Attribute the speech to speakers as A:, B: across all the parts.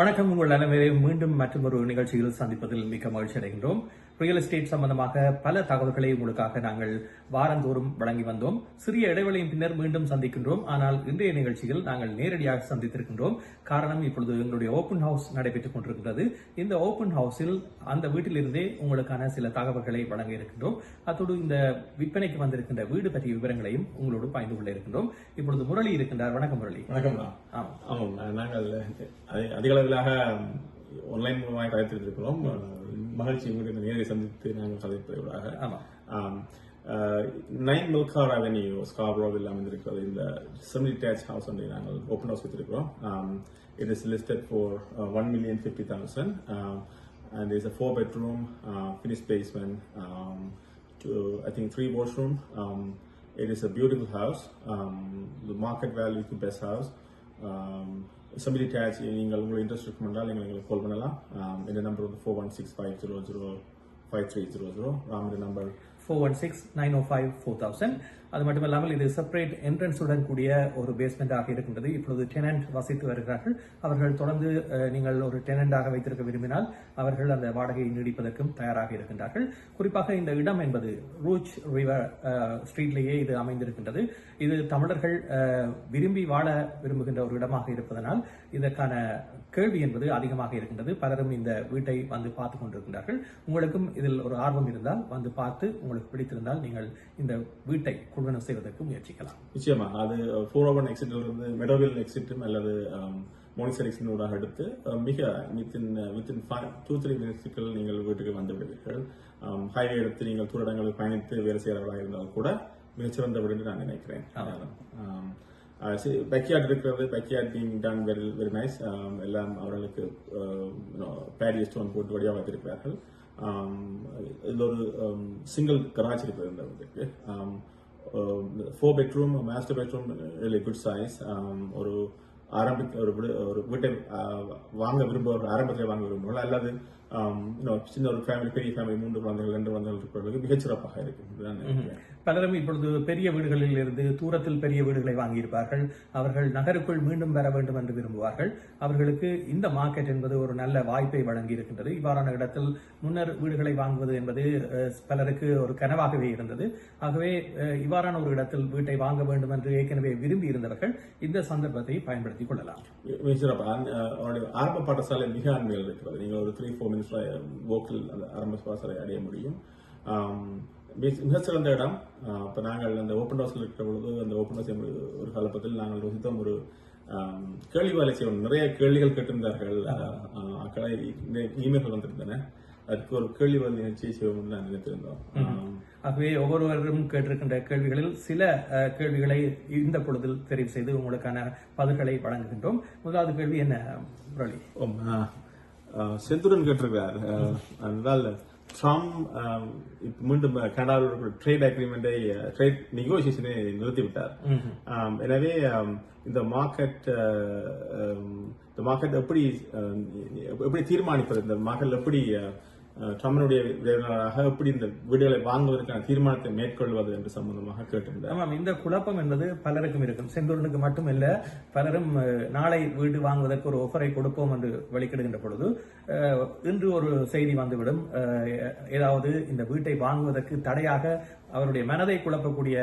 A: வணக்கம் உங்கள் அனைவரையும் மீண்டும் மற்றொரு நிகழ்ச்சியில் சந்திப்பதில் மிக்க மகிழ்ச்சி அடைகின்றோம். ரியல் எஸ்டேட் சம்பந்தமாக பல தகவல்களை உங்களுக்காக நாங்கள் வாரந்தோறும் வழங்கி வந்தோம். சிறிய இடைவெளியின் பின்னர் மீண்டும் சந்திக்கின்றோம். ஆனால் இன்றைய நிகழ்ச்சியில் நாங்கள் நேரடியாக சந்தித்திருக்கின்றோம். காரணம் இப்பொழுது எங்களுடைய ஓபன் ஹவுஸ் நடைபெற்றுக் கொண்டிருக்கின்றது. இந்த ஓபன் ஹவுஸில் அந்த வீட்டிலிருந்தே உங்களுக்கான சில தகவல்களை வழங்க இருக்கின்றோம். அத்தோடு இந்த விற்பனைக்கு வந்திருக்கின்ற வீடு பற்றிய விவரங்களையும் உங்களோடு பகிர்ந்து கொள்ள இருக்கின்றோம். இப்பொழுது முரளி இருக்கின்றார். வணக்கம் முரளி.
B: வணக்கம்.
A: ஆமாம்.
B: நாங்கள் அதி- அதிக அளவிலாக ஆன்லைன் மூலமாக கதைத்திருக்கிறோம் மகிழ்ச்சி உங்களுக்கு நேரடி சந்தித்து நாங்கள் கதைப்பதாக
A: ஆமாம்
B: நைன் மில்கார் அவென்யூ ஸ்காப்ரோவில் அமைந்திருக்கிறது இந்த செமி டேச் ஹவுஸ் ஒன்றை நாங்கள் ஓப்பன் ஹவுஸ் வைத்திருக்கிறோம் it is listed for one million fifty thousand and is a four bedroom finish basement to I think three washroom. Um, it is a beautiful house. Um, the market value is the best house. Um, somebody attach நீங்கள் உங்களுக்கு interest இருக்கும் என்றால் நீங்கள் எங்களுக்கு கால் பண்ணலாம். இந்த number வந்து four one six five zero zero five three zero zero இந்த number
A: four one six nine O five four thousand அது மட்டும் இல்லாமல் இது செப்பரேட் என்ட்ரன்ஸுடன் கூடிய ஒரு பேஸ்மெண்டாக இருக்கின்றது. இப்பொழுது டெனண்ட் வசித்து வருகிறார்கள். அவர்கள் தொடர்ந்து நீங்கள் ஒரு டெனண்டாக வைத்திருக்க விரும்பினால் அவர்கள் அந்த வாடகையை நீடிப்பதற்கும் தயாராக இருக்கின்றார்கள். குறிப்பாக இந்த இடம் என்பது ரூச் ரிவர் ஸ்ட்ரீட்லேயே இது அமைந்திருக்கின்றது. இது தமிழர்கள் விரும்பி வாழ விரும்புகின்ற ஒரு இடமாக இருப்பதனால் இதற்கான கேள்வி என்பது அதிகமாக இருக்கின்றது. பலரும் இந்த வீட்டை வந்து பார்த்து கொண்டிருக்கின்றார்கள். உங்களுக்கும் இதில் ஒரு ஆர்வம் இருந்தால் வந்து பார்த்து உங்களுக்கு பிடித்திருந்தால் நீங்கள் இந்த வீட்டை கொள்வனம் செய்வதற்கு முயற்சிக்கலாம்.
B: நிச்சயமா. அது ஃபோர் ஓவன் எக்ஸிட்ல இருந்து மெடோவில் எக்ஸிட்டும் அல்லது மோனிசர் எக்ஸிட்டோட எடுத்து மிக வித்தின் வித்தின் டூ த்ரீ மினிட்ஸுக்குள் நீங்கள் வீட்டுக்கு வந்து விடுவீர்கள். ஹைவே எடுத்து நீங்கள் தூரடங்களுக்கு பயணித்து வேலை செய்கிறவர்களாக இருந்தால் கூட மிகச்சிறந்த வீடு என்று நான் நினைக்கிறேன். Uh, பேக்யார்ட் இருக்கிறது backyard being done very very nice எல்லாம் அவர்களுக்கு um, பேரிய ஸ்டோன் போட்டு வழியாக வைத்திருக்கிறார்கள். Um, இதில் ஒரு um, சிங்கிள் கராஜ் இருக்கிறது இந்த four bedroom master bedroom really good size ஒரு ஆரம்பிக்க ஒரு ஒரு வீட்டை uh, வாங்க விரும்புபவர் ஆரம்பத்தில் வாங்க விரும்புவார்கள் அல்லது சின்ன ஒரு ஃபேமிலி பெரிய ஃபேமிலி மூன்று குழந்தைகள் ரெண்டு குழந்தைகள் இருக்கிறவர்களுக்கு மிகச்சிறப்பாக இருக்கும்.
A: பலரும் இப்பொழுது பெரிய வீடுகளில் இருந்து தூரத்தில் பெரிய வீடுகளை வாங்கியிருப்பார்கள். அவர்கள் நகருக்குள் மீண்டும் வர வேண்டும் என்று விரும்புவார்கள். அவர்களுக்கு இந்த மார்க்கெட் என்பது ஒரு நல்ல வாய்ப்பை வழங்கி இருக்கின்றது இவ்வாறான இடத்தில் முன்னர் வீடுகளை வாங்குவது என்பது பலருக்கு ஒரு கனவாகவே இருந்தது. ஆகவே இவ்வாறான ஒரு இடத்தில் வீட்டை வாங்க வேண்டும் என்று ஏற்கனவே விரும்பி இருந்தவர்கள் இந்த சந்தர்ப்பத்தை பயன்படுத்திக் கொள்ளலாம்.
B: ஆரம்ப பாடசாலை மிக அண்மையில் இருக்கிறது. நீங்கள் ஒரு த்ரீ ஃபோர் போக்கில் அந்த ஆரம்ப பாடசாலை அடைய முடியும். மிக- மிகச்சிறந்த இடம். இப்ப நாங்கள் அந்த ஓப்பன் ஹவுஸில் இருக்கிற பொழுது அந்த ஓப்பன் ஹவுஸ் ஒரு காலப்பத்தில் நாங்கள் ருசித்தோம் ஒரு கேள்வி வேலை செய்வோம் நிறைய கேள்விகள் கேட்டிருந்தார்கள். அஹ், அக்களை இமெயில்கள் வந்திருந்தன. அதுக்கு ஒரு கேள்வி வேலை நிகழ்ச்சியை செய்வோம் நான் நினைத்திருந்தோம்.
A: ஆகவே ஒவ்வொருவரும் கேட்டிருக்கின்ற கேள்விகளில் சில கேள்விகளை இந்த பொழுதில் தெரிவு செய்து உங்களுக்கான பதில்களை வழங்குகின்றோம். முதலாவது கேள்வி என்ன முரளி?
B: செந்துரன் கேட்டிருக்கிறார். அதனால் ட்ரம்ப் மீண்டும் கனடாவில் ஒரு ட்ரேட் அக்ரிமெண்டை ட்ரேட் நெகோசியேஷனை நிறுத்திவிட்டார். எனவே இந்த மார்க்கெட் இந்த மார்க்கெட் எப்படி எப்படி தீர்மானிப்பது? இந்த மார்க்கெட் எப்படி ஆ, ஆ, எப்படி இந்த வீடுகளை வாங்குவதற்கான தீர்மானத்தை மேற்கொள்வது என்று சம்பந்தமாக கேட்டிருந்தார்.
A: ஆமாம் இந்த குழப்பம் என்பது பலருக்கும் இருக்கும். செந்தூரனுக்கு மட்டுமல்ல பலரும் அஹ், நாளை வீடு வாங்குவதற்கு ஒரு ஒஃபரை கொடுப்போம் என்று வெளிக்கிடுகின்ற பொழுது இன்று ஒரு செய்தி வந்துவிடும். ஏதாவது இந்த வீட்டை வாங்குவதற்கு தடையாக அவருடைய மனதை குழப்பக்கூடிய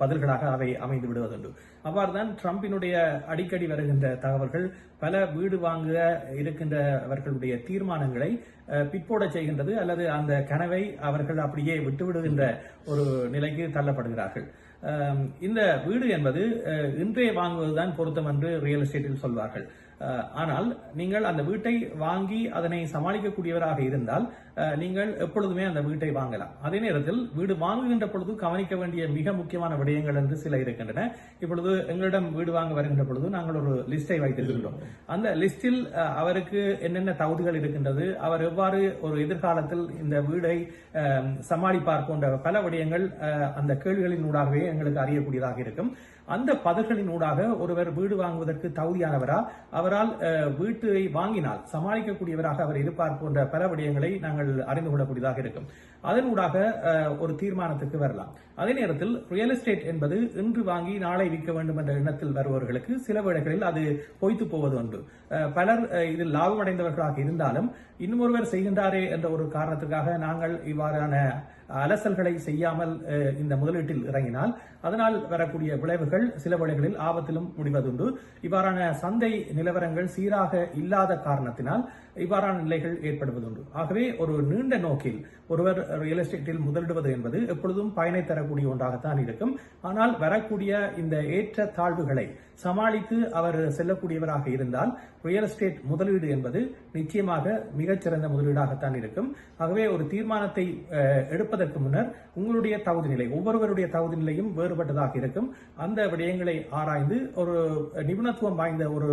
A: பதில்களாக அவை அமைந்து விடுவதுண்டு. அவ்வாறுதான் ட்ரம்பினுடைய அடிக்கடி வருகின்ற தகவல்கள் பல வீடு வாங்க இருக்கின்றவர்களுடைய தீர்மானங்களை பிற்போட பிற்போடச் செய்கின்றது அல்லது அந்த கனவை அவர்கள் அப்படியே விட்டுவிடுகின்ற ஒரு நிலைக்கு தள்ளப்படுகிறார்கள். இந்த வீடு என்பது இன்றைய இன்றே வாங்குவதுதான் பொருத்தம் என்று ரியல் எஸ்டேட்டில் சொல்வார்கள். ஆனால் நீங்கள் அந்த வீட்டை வாங்கி அதனை சமாளிக்கக்கூடியவராக இருந்தால் நீங்கள் எப்பொழுதுமே அந்த வீட்டை வாங்கலாம். அதே நேரத்தில் வீடு வாங்குகின்ற பொழுது கவனிக்க வேண்டிய மிக முக்கியமான விடயங்கள் என்று சில இருக்கின்றன. இப்பொழுது எங்களிடம் வீடு வாங்க வருகின்ற பொழுது நாங்கள் ஒரு லிஸ்டை வைத்திருக்கின்றோம். அந்த லிஸ்டில் அவருக்கு என்னென்ன தகுதிகள் இருக்கின்றது அவர் எவ்வாறு ஒரு எதிர்காலத்தில் இந்த வீடை சமாளிப்பார் போன்ற பல விடயங்கள் அந்த கேள்விகளின் ஊடாகவே எங்களுக்கு அறியக்கூடியதாக இருக்கும். அந்த பதர்களின் ஊடாக ஒருவர் வீடு வாங்குவதற்கு தகுதியானவரா? அவரால் வீட்டை வாங்கினால் சமாளிக்கக்கூடியவராக அவர் இருப்பார் போன்ற பல விடயங்களை நாங்கள் அறிந்து கொள்ளக்கூடியதாக இருக்கும். அதனூடாக ஒரு தீர்மானத்துக்கு வரலாம். அதே நேரத்தில் ரியல் எஸ்டேட் என்பது இன்று வாங்கி நாளை விற்க வேண்டும் என்ற எண்ணத்தில் வருபவர்களுக்கு சில வேளைகளில் அது பொய்த்து போவது ஒன்று. பலர் இதில் லாபமடைந்தவர்களாக இருந்தாலும் இன்னும் ஒருவர் செய்கின்றாரே என்ற ஒரு காரணத்துக்காக நாங்கள் இவ்வாறான அலசல்களை செய்யாமல் அஹ், இந்த முதலீட்டில் இறங்கினால் அதனால் வரக்கூடிய விளைவுகள் சில வேளைகளில் ஆபத்திலும் முடிவதுண்டு. இவ்வாறான சந்தை நிலவரங்கள் சீராக இல்லாத காரணத்தினால் இவ்வாறான நிலைகள் ஏற்படுவதுண்டு. ஆகவே ஒரு நீண்ட நோக்கில் ஒருவர் ரியல் எஸ்டேட்டில் முதலிடுவது என்பது எப்பொழுதும் பயனை தரக்கூடிய ஒன்றாகத்தான் இருக்கும். ஆனால் வரக்கூடிய இந்த ஏற்ற தாழ்வுகளை சமாளித்து அவர் செல்லக்கூடியவராக இருந்தால் ரியல் எஸ்டேட் முதலீடு என்பது நிச்சயமாக மிகச்சிறந்த முதலீடாகத்தான் இருக்கும். ஆகவே ஒரு தீர்மானத்தை எடுப்பதற்கு முன்னர் உங்களுடைய தகுதி நிலை ஒவ்வொருவருடைய தகுதி நிலையும் வேறுபட்டதாக இருக்கும். அந்த விடயங்களை ஆராய்ந்து ஒரு நிபுணத்துவம் வாய்ந்த ஒரு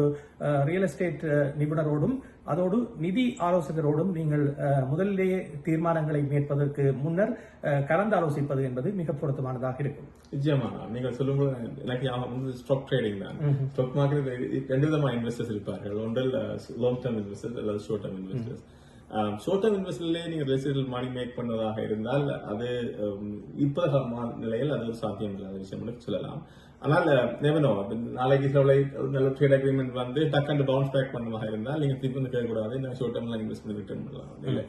A: ரியல் எஸ்டேட் நிபுணரோடும் அதோடு நிதி ஆலோசகரோடும் நீங்கள் முதலிலேயே தீர்மானங்களை மேற்பதற்கு முன்னர் கலந்து ஆலோசிப்பது என்பது மிக பொருத்தமானதாக இருக்கும்.
B: நிச்சயமா நீங்கள் சொல்லும்போது எனக்கு ஞாபகம் வந்து ஸ்டாக் ட்ரேடிங் தான். ஸ்டாக் மார்க்கெட் ரெண்டு விதமான இன்வெஸ்டர்ஸ் இருப்பார்கள். ஒன்றில் லாங் டேர்ம் இன்வெஸ்டர்ஸ் அல்லது short term investors short term இன்வெஸ்டர்லேயே நீங்கள் ரெசிடல் மணி மேக் பண்ணுவதாக இருந்தால் அது இப்போ நிலையில் அது ஒரு சாத்தியம் இல்லாத விஷயம் சொல்லலாம். ஆனால் நெவனோ நாளைக்கு சில நல்ல ட்ரேட் அக்ரிமெண்ட் வந்து டக்குன்னு பவுன்ஸ் பேக் பண்ணுவதாக இருந்தால் நீங்கள் திருப்பி வந்து கேட்கக்கூடாது நான் ஷார்ட் டேர்ம்ல இன்வெஸ்ட் பண்ணி ரிட்டர்ன் பண்ணலாம். இல்லை.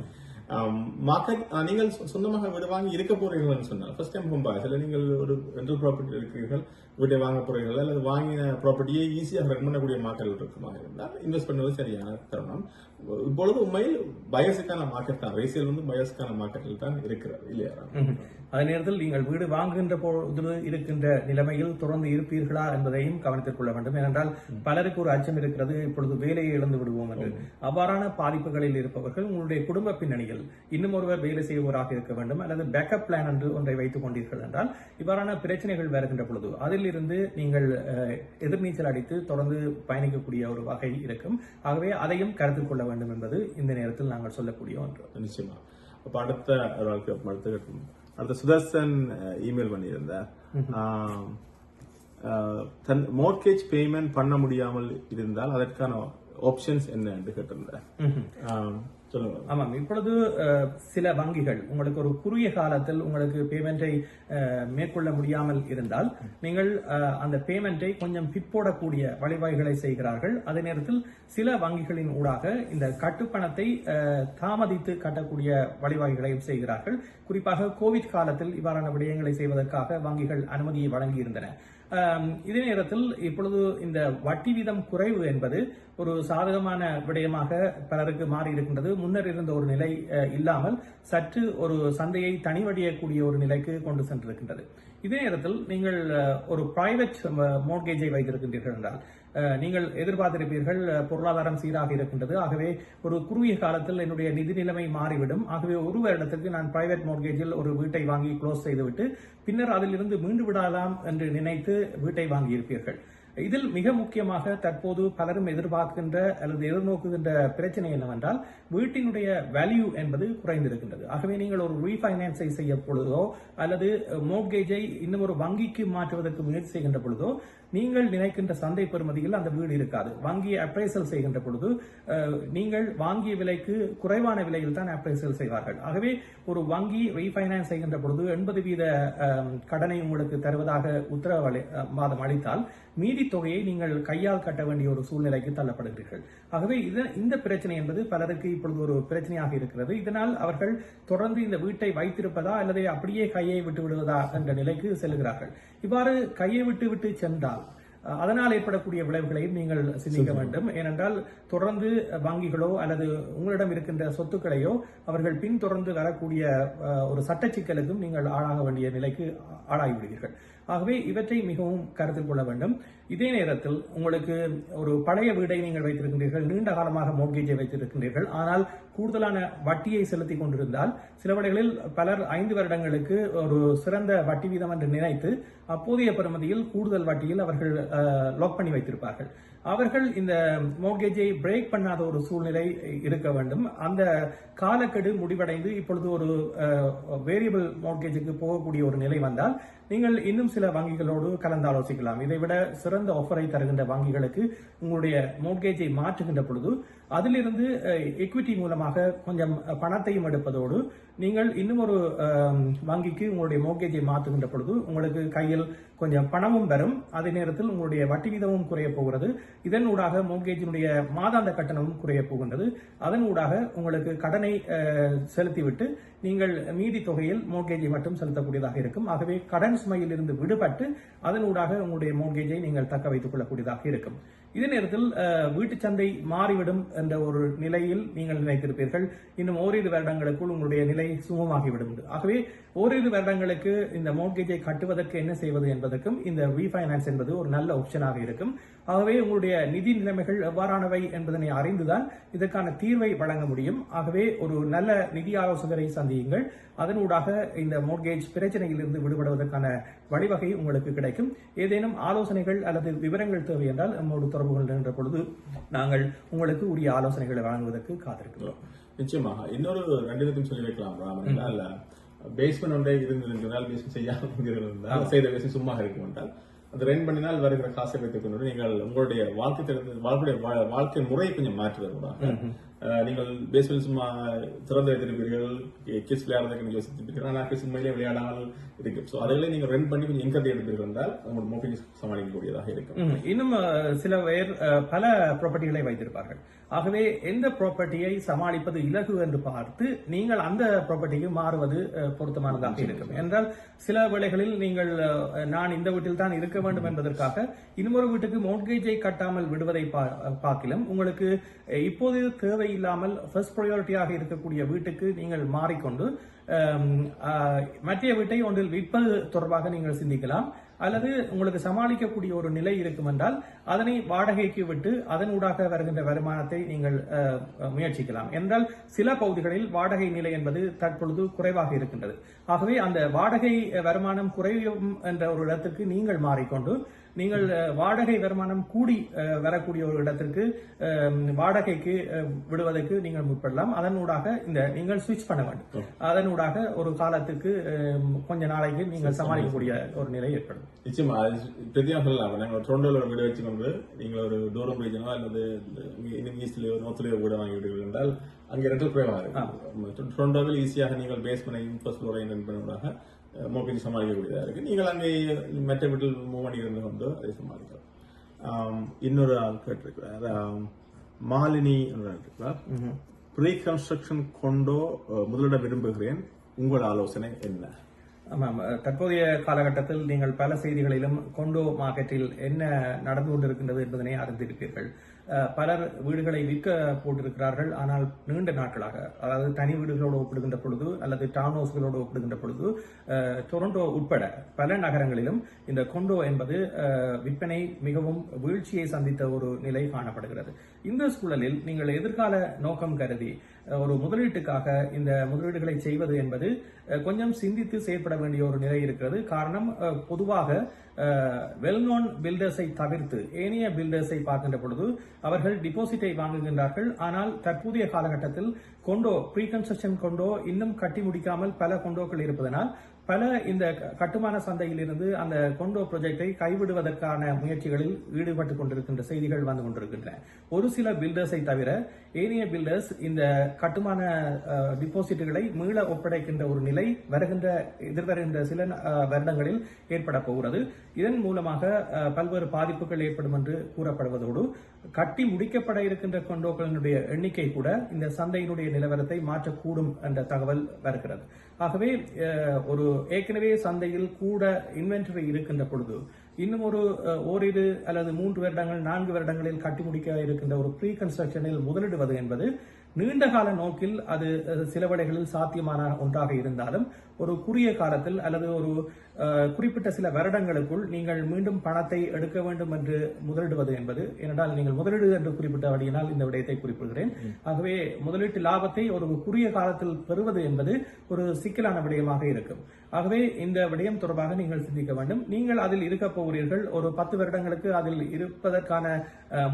B: மார்க்கெட் நீங்கள் சொ- சொந்தமாக வீடு வாங்கி இருக்க போறீங்கன்னு சொன்னால் ஃபர்ஸ்ட் டைம் ஹோம் பாய்ஸ் இல்லை நீங்கள் ஒரு ரெண்டல் ப்ராப்பர்ட்டி இருக்கிறீர்கள் வீட்டை வாங்க போறீர்கள் அல்லது வாங்கின ப்ராப்பர்ட்டியை ஈஸியாக ரன் பண்ணக்கூடிய மார்க்கெட் இருக்குமா இருந்தால் இன்வெஸ்ட் பண்ணுவது சரியான தருணம். இப்பொழுது உண்மையில் பயசுக்கான மார்க்கெட் தான் ரேசியல் வந்து பயசுக்கான மார்க்கெட்டில் தான் இருக்கிறது இல்லையா?
A: அதே நேரத்தில் நீங்கள் வீடு வாங்குகின்ற பொழுது இருக்கின்ற நிலைமையில் தொடர்ந்து இருப்பீர்களா என்பதையும் கவனித்துக் கொள்ள வேண்டும். ஏனென்றால் பலருக்கு ஒரு அச்சம் இருக்கிறது இப்பொழுது வேலையை இழந்து விடுவோம் என்று. அவ்வாறான பாதிப்புகளில் இருப்பவர்கள் உங்களுடைய குடும்ப பின்னணியில் இன்னும் ஒருவர் வேலை செய்பவராக இருக்க வேண்டும் அல்லது பேக்கப் பிளான் என்று ஒன்றை வைத்துக் கொண்டீர்கள் என்றால் இவ்வாறான பிரச்சனைகள் வருகின்ற பொழுது அதில் இருந்து நீங்கள் எதிர்நீச்சல் அடித்து தொடர்ந்து பயணிக்கக்கூடிய ஒரு வகை இருக்கும். ஆகவே அதையும் கருத்தில் கொள்ள வேண்டும் என்பது இந்த நேரத்தில் நாங்கள் சொல்லக்கூடிய ஒன்று.
B: நிச்சயமா. அப்ப அடுத்த அடுத்த கேட்போம். அடுத்த சுதர்சன் இமெயில் பண்ணியிருந்தார். தன் மோர்கேஜ் பேமெண்ட் பண்ண முடியாமல் இருந்தால் அதற்கான ஆப்ஷன்ஸ் என்ன என்று கேட்டிருந்தார்.
A: ஆமாம். இப்பொழுது சில வங்கிகள் உங்களுக்கு ஒரு குறுகிய காலத்தில் உங்களுக்கு பேமெண்ட்டை மேற்கொள்ள முடியாமல் இருந்தால் நீங்கள் அந்த பேமெண்ட்டை கொஞ்சம் பிற்போடக்கூடிய வழிவகைகளை செய்கிறார்கள். அதே நேரத்தில் சில வங்கிகளின் ஊடாக இந்த கட்டுப்பணத்தை தாமதித்து கட்டக்கூடிய வழிவகைகளையும் செய்கிறார்கள். குறிப்பாக கோவிட் காலத்தில் இவ்வாறான விடயங்களை செய்வதற்காக வங்கிகள் அனுமதியை வழங்கியிருந்தன. இதே நேரத்தில் இப்பொழுது இந்த வட்டி வீதம் குறைவு என்பது ஒரு சாதகமான விடயமாக பலருக்கு மாறி இருக்கின்றது முன்னர் இருந்த ஒரு நிலை இல்லாமல் சற்று ஒரு சந்தையை தனிவடியக்கூடிய ஒரு நிலைக்கு கொண்டு சென்றிருக்கின்றது. இதே நேரத்தில் நீங்கள் ஒரு பிரைவேட் மோட்கேஜை வைத்திருக்கின்றீர்கள் என்றால் நீங்கள் எதிர்பார்த்திருப்பீர்கள் பொருளாதாரம் சீராக இருக்கின்றது. ஆகவே ஒரு குறுகிய காலத்தில் என்னுடைய நிதி நிலைமை மாறிவிடும். ஆகவே ஒரு வருடத்திற்கு நான் பிரைவேட் மோர்கேஜில் ஒரு வீட்டை வாங்கி க்ளோஸ் செய்துவிட்டு பின்னர் அதிலிருந்து மீண்டு விடலாம் என்று நினைத்து வீட்டை வாங்கியிருப்பீர்கள். இதில் மிக முக்கியமாக தற்போது பலரும் எதிர்பார்க்கின்ற அல்லது எதிர்நோக்குகின்ற பிரச்சனை என்னவென்றால் வீட்டினுடைய வேல்யூ என்பது குறைந்திருக்கின்றது. ஆகவே நீங்கள் ஒரு ரீஃபைனான்ஸை செய்ய பொழுதோ அல்லது மோட்கேஜை இன்னும் ஒரு வங்கிக்கு மாற்றுவதற்கு முயற்சி செய்கின்ற பொழுதோ நீங்கள் நினைக்கின்ற சந்தை பெறுமதியில் அந்த வீடு இருக்காது. வங்கி அப்ரைசல் செய்கின்ற பொழுது நீங்கள் வாங்கிய விலைக்கு குறைவான விலையில் தான் அப்ரைசல் செய்வார்கள். ஆகவே ஒரு வங்கி ரீஃபைனான்ஸ் செய்கின்ற பொழுது எண்பது வீத கடனை உங்களுக்கு தருவதாக உத்தரவாதம் அளித்தால் மீதி தொகையை நீங்கள் கையால் கட்ட வேண்டிய ஒரு சூழ்நிலைக்கு தள்ளப்படுகிறீர்கள். ஆகவே இது இந்த பிரச்சனை என்பது பலருக்கு இப்பொழுது ஒரு பிரச்சனையாக இருக்கிறது. இதனால் அவர்கள் தொடர்ந்து இந்த வீட்டை வைத்திருப்பதா அல்லது அப்படியே கையை விட்டு விடுவதா என்ற நிலைக்கு செல்கிறார்கள். இவ்வாறு கையை விட்டு விட்டு சென்றால் அதனால் ஏற்படக்கூடிய விளைவுகளையும் நீங்கள் சிந்திக்க வேண்டும். ஏனென்றால் தொடர்ந்து வங்கிகளோ அல்லது உங்களிடம் இருக்கின்ற சொத்துக்களையோ அவர்கள் பின்தொடர்ந்து வரக்கூடிய ஒரு சட்ட சிக்கலுக்கும் நீங்கள் ஆளாக வேண்டிய நிலைக்கு ஆளாகிவிடுவீர்கள். ஆகவே இவற்றை மிகவும் கருத்தில் கொள்ள வேண்டும். இதே நேரத்தில் உங்களுக்கு ஒரு பழைய வீடை நீங்கள் வைத்திருக்கின்றீர்கள் நீண்ட காலமாக மோட்கேஜை வைத்திருக்கின்றீர்கள். ஆனால் கூடுதலான வட்டியை செலுத்திக் கொண்டிருந்தால் சில வேளைகளில் பலர் ஐந்து வருடங்களுக்கு ஒரு சிறந்த வட்டி வீதம் என்று நினைத்து அப்போதைய பெறுமதியில் கூடுதல் வட்டியில் அவர்கள் லாக் பண்ணி வைத்திருப்பார்கள். அவர்கள் இந்த மோர்கேஜை பிரேக் பண்ணாத ஒரு சூழ்நிலை இருக்க வேண்டும். அந்த காலக்கெடு முடிவடைந்து இப்பொழுது ஒரு வேரியபிள் மோர்கேஜுக்கு போகக்கூடிய ஒரு நிலை வந்தால் நீங்கள் இன்னும் சில வங்கிகளோடு கலந்து ஆலோசிக்கலாம் இதை விட சிறந்த ஆஃபரை தருகின்ற வங்கிகளுக்கு உங்களுடைய மோர்கேஜை மாற்றுகின்ற பொழுது அதிலிருந்து எக்விட்டி மூலமாக கொஞ்சம் பணத்தையும் எடுப்பதோடு நீங்கள் இன்னும் ஒரு வங்கிக்கு உங்களுடைய மோகேஜை மாற்றுகின்ற பொழுது உங்களுக்கு கையில் கொஞ்சம் பணமும் வரும். அதே நேரத்தில் உங்களுடைய வட்டி வீதமும் குறைய போகிறது. இதன் ஊடாக மோகேஜினுடைய மாதாந்த கட்டணமும் குறைய போகின்றது. அதன் ஊடாக உங்களுக்கு கடனை செலுத்திவிட்டு நீங்கள் மீதி தொகையில் மோகேஜை மட்டும் செலுத்தக்கூடியதாக இருக்கும். ஆகவே கடன் சுமையில் இருந்து விடுபட்டு அதன் ஊடாக உங்களுடைய மோகேஜை நீங்கள் தக்க வைத்துக் கொள்ளக்கூடியதாக இருக்கும். இதே நேரத்தில் வீட்டு சந்தை மாறிவிடும் என்ற ஒரு நிலையில் நீங்கள் நினைத்திருப்பீர்கள். இன்னும் ஓரிரு வருடங்களுக்குள் உங்களுடைய நிலை சுமமாகிவிடும் ஆகவே ஓரிரு வருடங்களுக்கு இந்த மோட்கேஜை கட்டுவதற்கு என்ன செய்வது என்பதற்கும் இந்த ரீஃபைனான்ஸ் என்பது ஒரு நல்ல ஆப்ஷனாக இருக்கும். ஆகவே உங்களுடைய நிதி நிலைமைகள் எவ்வாறானவை என்பதனை அறிந்துதான் இதற்கான தீர்வை வழங்க முடியும். ஆகவே ஒரு நல்ல நிதி ஆலோசகரை சந்தியுங்கள். அதனூடாக இந்த மோர்கேஜ் பிரச்சனையிலிருந்து விடுபடுவதற்கான வழிவகை உங்களுக்கு கிடைக்கும். ஏதேனும் ஆலோசனைகள் அல்லது விவரங்கள் தேவை என்றால் நம்மோடு தொடர்பு கொள்கின்ற பொழுது நாங்கள் உங்களுக்கு உரிய ஆலோசனைகளை வழங்குவதற்கு காத்திருக்கிறோம்.
B: நிச்சயமாக. இன்னொரு ரெண்டு விதத்தையும் சொல்லி வைக்கலாம் ராமன். பேஸ்மெண்ட் ஒன்றே இருந்திருந்தால் பேஸ்மெண்ட் செய்யாமல் செய்த பேஸ்மெண்ட் சும்மா இருக்கும் என்றால் அந்த ரெண்ட் பண்ணினால் வருகிற காசை வைத்துக் கொண்டு நீங்கள் உங்களுடைய வாழ்க்கை திறந்து வாழ்க்கைய வா- வாழ்க்கை முறையை கொஞ்சம் மாற்றுவதற்காக அஹ், நீங்கள் பேஸ்மெண்ட் சும்மா திறந்து வைத்திருப்பீர்கள் கிஸ் விளையாடுறதுக்கு நீங்கள் யோசித்திருப்பீர்கள் ஆனால் கிஸ் உண்மையிலே விளையாடாமல் இருக்கு. ஸோ அதிலே நீங்கள் ரெண்ட் பண்ணி கொஞ்சம் இன்கம் எடுப்பீர்கள் என்றால் உங்களோட மோபிங் சமாளிக்கக்கூடியதாக இருக்கும்.
A: இன்னும் சில பேர் பல ப்ராப்பர்ட்டிகளை வைத்திருப்பார்கள். ஆகவே எந்த ப்ராப்பர்ட்டியை சமாளிப்பது இலகு என்று பார்த்து நீங்கள் அந்த ப்ராப்பர்ட்டிக்கு மாறுவது பொருத்தமானதாக இருக்கும். என்றால் சில வேளைகளில் நீங்கள் நான் இந்த வீட்டில் தான் இருக்க வேண்டும் என்பதற்காக இன்னொரு வீட்டுக்கு மோட்கேஜை கட்டாமல் விடுவதை பார்க்கிலும் உங்களுக்கு இப்போது தேவையில்லாமல் ஃபர்ஸ்ட் ப்ரையாரிட்டியாக இருக்கக்கூடிய வீட்டுக்கு நீங்கள் மாறிக்கொண்டு மற்ற வீட்டை ஒன்றில் விற்பது தொடர்பாக நீங்கள் சிந்திக்கலாம். அல்லது உங்களுக்கு சமாளிக்கக்கூடிய ஒரு நிலை இருக்கும் என்றால் அதனை வாடகைக்கு விட்டு அதனூடாக வருகின்ற வருமானத்தை நீங்கள் முயற்சிக்கலாம். என்றால் சில பகுதிகளில் வாடகை நிலை என்பது தற்பொழுது குறைவாக இருக்கின்றது. ஆகவே அந்த வாடகை வருமானம் குறையும் என்ற ஒரு இடத்துக்கு நீங்கள் மாறிக்கொண்டு நீங்கள் வாடகை வருமானம் கூடி வரக்கூடிய ஒரு இடத்திற்கு வாடகைக்கு விடுவதற்கு நீங்கள் முற்படலாம். அதனூடாக இந்த நீங்கள் சுவிட்ச் பண்ண வேண்டும். அதனூடாக ஒரு காலத்துக்கு கொஞ்ச நாளைக்கு நீங்கள் சமாளிக்கக்கூடிய ஒரு நிலை ஏற்படும்.
B: நிச்சயமா அது பிரத்தியாக சொல்லலாம் நாங்கள் ஒரு வீடு வச்சுக்கொண்டு நீங்கள் ஒரு டோரம் ரீஜனோ அல்லது இங்க- இன்னும் ஈஸ்ட்லயோ நோர்த்லயோ வீடு வாங்கி விடுவீர்கள் என்றால் அங்கே ரெண்டல் குறைவாக இருக்கு டொரண்டோவில் ஈஸியாக நீங்கள் பேஸ் பண்ண ஃபர்ஸ்ட் ஃப்ளோரை என்பதாக மோபிக்கு சமாளிக்கக்கூடியதாக இருக்கு. நீங்கள் அங்கே மற்ற வீட்டில் மூவ் பண்ணி இருந்து கொண்டு அதை சமாளிக்கலாம். இன்னொரு ஆள் கேட்டிருக்கிறார். மாலினி இருக்கிறார் ப்ரீ கன்ஸ்ட்ரக்ஷன் கொண்டோ முதலிட விரும்புகிறேன். உங்கள் ஆலோசனை என்ன?
A: ஆமாம் தற்போதைய காலகட்டத்தில் நீங்கள் பல செய்திகளிலும் கொண்டோ மார்க்கெட்டில் என்ன நடந்து கொண்டிருக்கின்றது என்பதனை அறிந்திருப்பீர்கள். பலர் வீடுகளை விற்க போட்டிருக்கிறார்கள். ஆனால் நீண்ட நாட்களாக அதாவது தனி வீடுகளோடு ஒப்பிடுகின்ற பொழுது அல்லது டவுன் ஹவுஸ்களோடு ஒப்பிடுகின்ற பொழுது டொரண்டோ உட்பட பல நகரங்களிலும் இந்த கொண்டோ என்பது விற்பனை மிகவும் வீழ்ச்சியை சந்தித்த ஒரு நிலை காணப்படுகிறது. இந்த சூழலில் நீங்கள் எதிர்கால நோக்கம் கருதி ஒரு முதலீட்டுக்காக இந்த முதலீடுகளை செய்வது என்பது கொஞ்சம் சிந்தித்து செயற்பட வேண்டிய ஒரு நிலை இருக்கிறது. காரணம் பொதுவாக வெல் நோன் பில்டர்ஸை தவிர்த்து ஏனைய பில்டர்ஸை பார்க்கின்ற பொழுது அவர்கள் டிபாசிட்டை வாங்குகின்றார்கள். ஆனால் தற்போதைய காலகட்டத்தில் கொண்டோ ப்ரீ கன்ஸ்ட்ரக்ஷன் கொண்டோ இன்னும் கட்டி முடிக்காமல் பல கொண்டோக்கள் இருப்பதனால் பல இந்த க- கட்டுமான சந்தையில் இருந்து அந்த கொண்டோ ப்ராஜெக்டை கைவிடுவதற்கான முயற்சிகளில் ஈடுபட்டு கொண்டிருக்கின்ற செய்திகள் வந்து கொண்டிருக்கின்றன. ஒரு சில பில்டர்ஸை தவிர ஏனைய பில்டர்ஸ் இந்த கட்டுமான டிபாசிட்டுகளை மீள ஒப்படைக்கின்ற ஒரு நிலை வருகின்ற எதிர்வருகின்ற சில வருடங்களில் ஏற்பட போகிறது. இதன் மூலமாக பல்வேறு பாதிப்புகள் ஏற்படும் என்று கூறப்படுவதோடு கட்டி முடிக்கப்பட இருக்கின்ற கொண்டோக்களினுடைய எண்ணிக்கை கூட இந்த சந்தையினுடைய நிலவரத்தை மாற்றக்கூடும் என்ற தகவல் வருகிறது. ஆகவே ஒரு ஏற்கனவே சந்தையில் கூட இன்வென்டரி இருக்கின்ற பொழுது இன்னும் ஒரு ஓரிரு அல்லது மூன்று வருடங்கள் நான்கு வருடங்களில் கட்டி முடிக்க இருக்கின்ற ஒரு ப்ரீ கன்ஸ்ட்ரக்ஷனில் முதலிடுவது என்பது நீண்ட கால நோக்கில் அது சில வேளைகளில் சாத்தியமான ஒன்றாக இருந்தாலும் ஒரு குறுகிய காலத்தில் அல்லது ஒரு குறிப்பிட்ட சில வருடங்களுக்குள் நீங்கள் மீண்டும் பணத்தை எடுக்க வேண்டும் என்று முதலிடுவது என்பது ஏனென்றால் நீங்கள் முதலீடு என்று குறிப்பிட்டபடியினால் இந்த விடயத்தை குறிப்பிடுகிறேன். ஆகவே முதலீட்டு லாபத்தை ஒரு குறுகிய காலத்தில் பெறுவது என்பது ஒரு சிக்கலான விடயமாக இருக்கும். ஆகவே இந்த விடயம் தொடர்பாக நீங்கள் சிந்திக்க வேண்டும். நீங்கள் அதில் இருக்க போகிறீர்கள். ஒரு பத்து வருடங்களுக்கு அதில் இருப்பதற்கான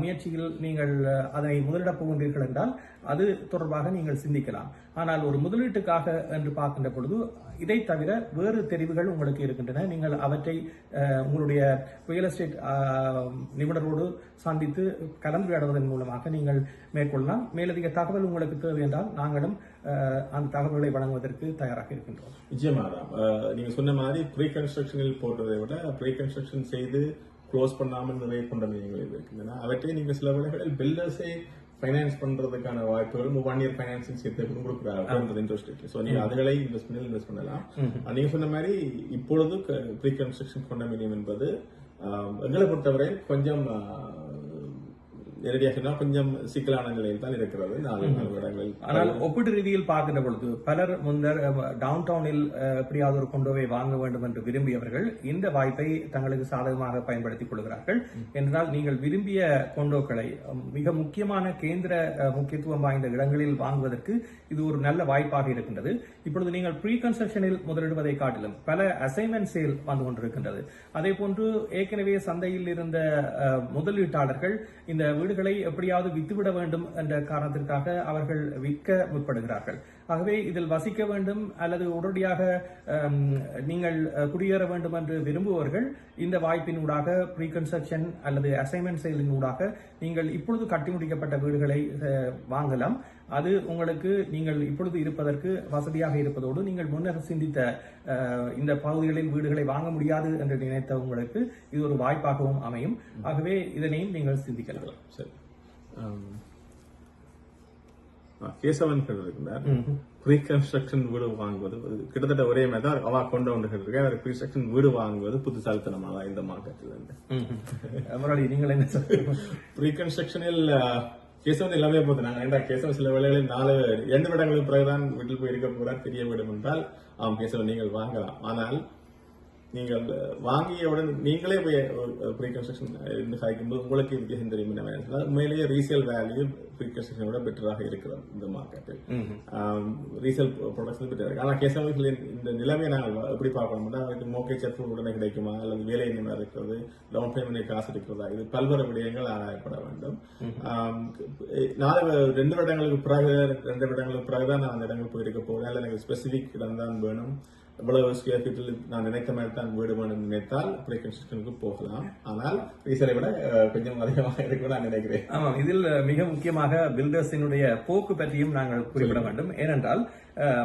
A: முயற்சியில் நீங்கள் அதனை முதலிடப் போகின்றீர்கள் என்றால் அது தொடர்பாக நீங்கள் சிந்திக்கலாம். ஆனால் ஒரு முதலீட்டுக்காக என்று பார்க்கின்ற பொழுது இதை தவிர வேறு தெரிவுகள் உங்களுக்கு இருக்கின்றன. நீங்கள் அவற்றை உங்களுடைய ரியல் எஸ்டேட் நிபுணரோடு சந்தித்து கலந்துரையாடுவதன் மூலமாக நீங்கள் மேற்கொள்ளலாம். மேலதிக தகவல் உங்களுக்கு தேவை என்றால் நாங்களும் அந்த தகவல்களை வழங்குவதற்கு தயாராக இருக்கின்றோம்.
B: நிச்சயமா ராம். அஹ், நீங்க சொன்ன மாதிரி ப்ரீ கன்ஸ்ட்ரக்ஷனில் போடுறதை விட ப்ரீ கன்ஸ்ட்ரக்ஷன் செய்து க்ளோஸ் பண்ணாமல் நிறைய கொண்டமையங்கள் இருக்கின்றன. அவற்றை நீங்க சில வேளைகளில் பில்டர்ஸை ஃபைனான்ஸ் பண்றதுக்கான வாய்ப்புகள் ஒன் இயர் ஃபைனான்சிங் சேர்த்து கூட கொடுக்குறாங்க இன்ட்ரெஸ்ட் ரேட் ஸோ நீங்க அதுகளை இன்வெஸ்ட் பண்ணி இன்வெஸ்ட் பண்ணலாம். நீங்க சொன்ன மாதிரி இப்பொழுது ப்ரீ கன்ஸ்ட்ரக்ஷன் கொண்டமினியம் என்பது எங்களை பொறுத்தவரை கொஞ்சம் நேரடியாக கொஞ்சம் சிக்கலான நிலையில் தான் இருக்கிறது. இடங்களில்
A: ஆனால் ஒப்பீட்டு ரீதியில் பார்க்கின்ற பொழுது பலர் முன்னர் டவுன் டவுனில் எப்படியாவது ஒரு கொண்டோவை வாங்க வேண்டும் என்று விரும்பியவர்கள் இந்த வாய்ப்பை தங்களுக்கு சாதகமாக பயன்படுத்திக் கொள்கிறார்கள். என்றால் நீங்கள் விரும்பிய கொண்டோக்களை மிக முக்கியமான கேந்திர முக்கியத்துவம் வாய்ந்த இடங்களில் வாங்குவதற்கு இது ஒரு நல்ல வாய்ப்பாக இருக்கின்றது. இப்பொழுது நீங்கள் ப்ரீ கன்ஸ்ட்ரக்ஷனில் முதலிடுவதை காட்டிலும் பல அசைன்மெண்ட் சேல் வந்து கொண்டிருக்கின்றது. அதே போன்று ஏற்கனவே சந்தையில் இருந்த முதலீட்டாளர்கள் இந்த வீடுகளை எப்படியாவது வித்துவிட வேண்டும் என்ற காரணத்திற்காக அவர்கள் விற்க முற்படுகிறார்கள். ஆகவே இதில் வசிக்க வேண்டும் அல்லது உடனடியாக நீங்கள் குடியேற வேண்டும் என்று விரும்புபவர்கள் இந்த வாய்ப்பின் ஊடாக ப்ரீ கன்ஸ்ட்ரக்ஷன் அல்லது அசைன்மெண்ட் செயலின் ஊடாக நீங்கள் இப்பொழுது கட்டி முடிக்கப்பட்ட வீடுகளை வாங்கலாம். அது உங்களுக்கு நீங்கள் இப்பொழுது இருப்பதற்கு வசதியாக இருப்பதோடு நீங்கள் முன்னர் சிந்தித்த இந்த பகுதிகளில் வீடுகளை வாங்க முடியாது என்று நினைத்த உங்களுக்கு இது ஒரு வாய்ப்பாகவும் அமையும். ஆகவே இதனையும் நீங்கள் சிந்திக்கலாம்.
B: சரி. கேசவன்
A: ம்ஹும்.
B: ப்ரீ கன்ஸ்ட்ரக்ஷன் வீடு வாங்குவது கிட்டத்தட்ட ஒரே மாதிரி தான். அவா கொண்டு வந்து இருக்கு அவர் ப்ரீ கன்ஸ்ட்ரக்ஷன் வீடு வாங்குவது புத்திசாலித்தனமாக தான் இந்த மார்க்கெட்ல இருந்து.
A: நீங்கள் என்ன
B: ப்ரீ கன்ஸ்ட்ரக்ஷனில் கேசவன் எல்லாமே போகுது நாங்கள் ஏன்டா கேசவன் சில வேளைகளில் நாலு இரண்டு வருடங்களுக்கு பிறகுதான் வீட்டில் போய் இருக்க போகிறார் தெரிய வேண்டும் என்றால் ஆம் கேசவன் நீங்கள் வாங்கலாம். ஆனால் நீங்கள் வாங்கியவுடன் நீங்களே போய் ப்ரீ கன்ஸ்ட்ரக்ஷன் இருந்து சாய்க்கும்போது உங்களுக்கு வித்தியாசம் தெரியும் என்ன உண்மையிலேயே ரீசேல் வேல்யூ ப்ரீ கன்ஸ்ட்ரக்ஷனை விட பெட்டராக இருக்கிறது இந்த மார்க்கெட்டில் ரீசேல் ப்ரொடக்ஷன் பெட்டராக இருக்கு. ஆனால் கேசவர்கள் இந்த நிலைமையை நாங்கள் எப்படி பார்க்கணும்னா அதுக்கு மோக்கேஜ் அப்ரூவல் உடனே கிடைக்குமா? அல்லது வேலை என்ன இருக்கிறது? டவுன் பேமெண்ட் காசு இருக்கிறதா? இது பல்வேறு விடயங்கள் ஆராயப்பட வேண்டும். நாலு ரெண்டு வருடங்களுக்கு பிறகு ரெண்டு வருடங்களுக்கு பிறகுதான் நான் அந்த இடங்களுக்கு போயிருக்க போறேன். அல்ல எனக்கு ஸ்பெசிபிக் இடம் தான் வேணும். இவ்வளவு ஸ்கொயர் ஃபீட்டில் நான் நினைத்த மாதிரி தான் வீடு வேணும் நினைத்தால் ப்ரீ கன்ஸ்ட்ரக்ஷனுக்கு போகலாம். ஆனால் ரீசலை விட கொஞ்சம் அதிகமாக இருக்குன்னு நான் நினைக்கிறேன்.
A: ஆமாம் இதில் மிக முக்கியமாக பில்டர்ஸினுடைய போக்கு பற்றியும் நாங்கள் குறிப்பிட வேண்டும். ஏனென்றால்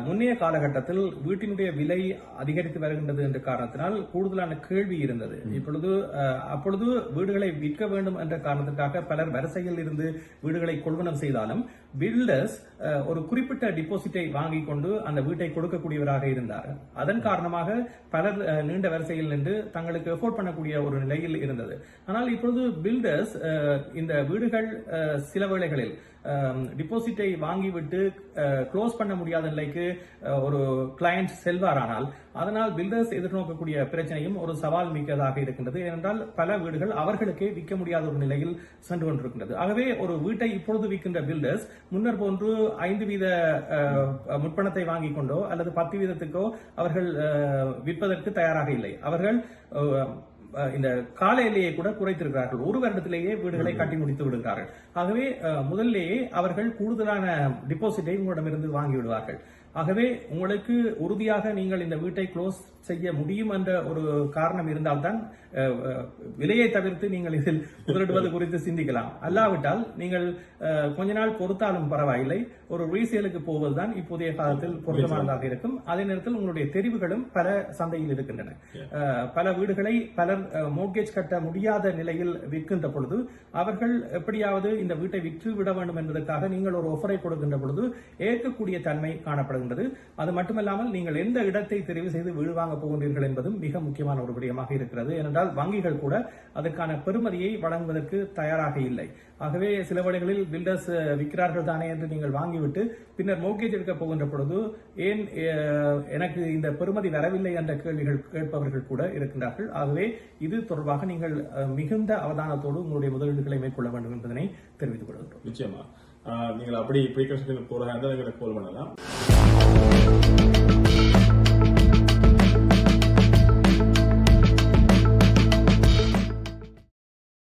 A: முன்னைய காலகட்டத்தில் வீட்டினுடைய விலை அதிகரித்து வருகின்றது என்ற காரணத்தினால் கூடுதலான கேள்வி இருந்தது. இப்பொழுது அப்பொழுது வீடுகளை விற்க வேண்டும் என்ற காரணத்திற்காக பலர் வரிசையில் இருந்து வீடுகளை கொள்வனம் செய்தாலும் பில்டர்ஸ் ஒரு குறிப்பிட்ட டிபாசிட்டை வாங்கிக் கொண்டு அந்த வீட்டை கொடுக்கக்கூடியவராக இருந்தார். அதன் காரணமாக பலர் நீண்ட வரிசையில் நின்று தங்களுக்கு எஃபோர்ட் பண்ணக்கூடிய ஒரு நிலையில் இருந்தது. ஆனால் இப்பொழுது பில்டர்ஸ் இந்த வீடுகள் சில வேளைகளில் டிபாசிட்டை வாங்கிவிட்டு க்ளோஸ் பண்ண முடியாத நிலைக்கு ஒரு கிளையண்ட் செல்வாரானால் அதனால் பில்டர்ஸ் எதிர்நோக்கக்கூடிய பிரச்சனையும் ஒரு சவால் மிக்கதாக இருக்கின்றது. ஏனென்றால் பல வீடுகள் அவர்களுக்கே விற்க முடியாத ஒரு நிலையில் சென்று கொண்டிருக்கின்றது. ஆகவே ஒரு வீட்டை இப்பொழுது விற்கின்ற பில்டர்ஸ் முன்னர் போன்று ஐந்து வீத முற்பணத்தை வாங்கிக் கொண்டோ அல்லது பத்து வீதத்துக்கோ அவர்கள் விற்பதற்கு தயாராக இல்லை. அவர்கள் இந்த கால எல்லையை கூட குறைத்திருக்கிறார்கள். ஒரு வருடத்திலேயே வீடுகளை கட்டி முடித்து விடுகிறார்கள். ஆகவே முதல்லேயே அவர்கள் கூடுதலான டிபாசிட்டை உங்களிடமிருந்து வாங்கி விடுவார்கள். ஆகவே உங்களுக்கு உறுதியாக நீங்கள் இந்த வீட்டை க்ளோஸ் செய்ய முடியும் என்ற ஒரு காரணம் இருந்தால்தான் அஹ், விலையை தவிர்த்து நீங்கள் இதில் முதலிடுவது குறித்து சிந்திக்கலாம். அல்லாவிட்டால் நீங்கள் அஹ், கொஞ்ச நாள் பொறுத்தாலும் பரவாயில்லை. ஒரு ரீசேலுக்கு போவதுதான் இப்போதைய காலத்தில் பொருத்தமானதாக இருக்கும். அதே நேரத்தில் உங்களுடைய தெரிவுகளும் பல சந்தையில் இருக்கின்றன. அஹ், பல வீடுகளை பலர் மோர்கேஜ் கட்ட முடியாத நிலையில் விற்கின்ற பொழுது அவர்கள் எப்படியாவது இந்த வீட்டை விற்று விட வேண்டும் என்பதற்காக நீங்கள் ஒரு ஒஃபரை கொடுக்கின்ற பொழுது ஏற்கக்கூடிய தன்மை வருகின்றது அது மட்டுமல்லாமல் நீங்கள் எந்த இடத்தை தெரிவு செய்து வீடு வாங்க போகின்றீர்கள் என்பதும் மிக முக்கியமான ஒரு விடயமாக இருக்கிறது. ஏனென்றால் வங்கிகள் கூட அதற்கான பெறுமதியை வழங்குவதற்கு தயாராக இல்லை. ஆகவே சில வேளைகளில் பில்டர்ஸ் விற்கிறார்கள் தானே என்று நீங்கள் வாங்கிவிட்டு பின்னர் மோர்கேஜ் எடுக்க போகின்ற பொழுது ஏன் எனக்கு இந்த பெறுமதி வரவில்லை என்ற கேள்விகள் கேட்பவர்கள் கூட இருக்கின்றார்கள். ஆகவே இது தொடர்பாக நீங்கள் மிகுந்த அவதானத்தோடு உங்களுடைய முதலீடுகளை மேற்கொள்ள வேண்டும் என்பதனை தெரிவித்துக் கொள்கின்றோம்.
B: நிச்சயமா. நீங்கள் அப்படி ப்ரீ கன்ஸ்ட்ரக்ஷன் போகிறதா இருந்தால் எங்களுக்கு கால் பண்ணலாம்.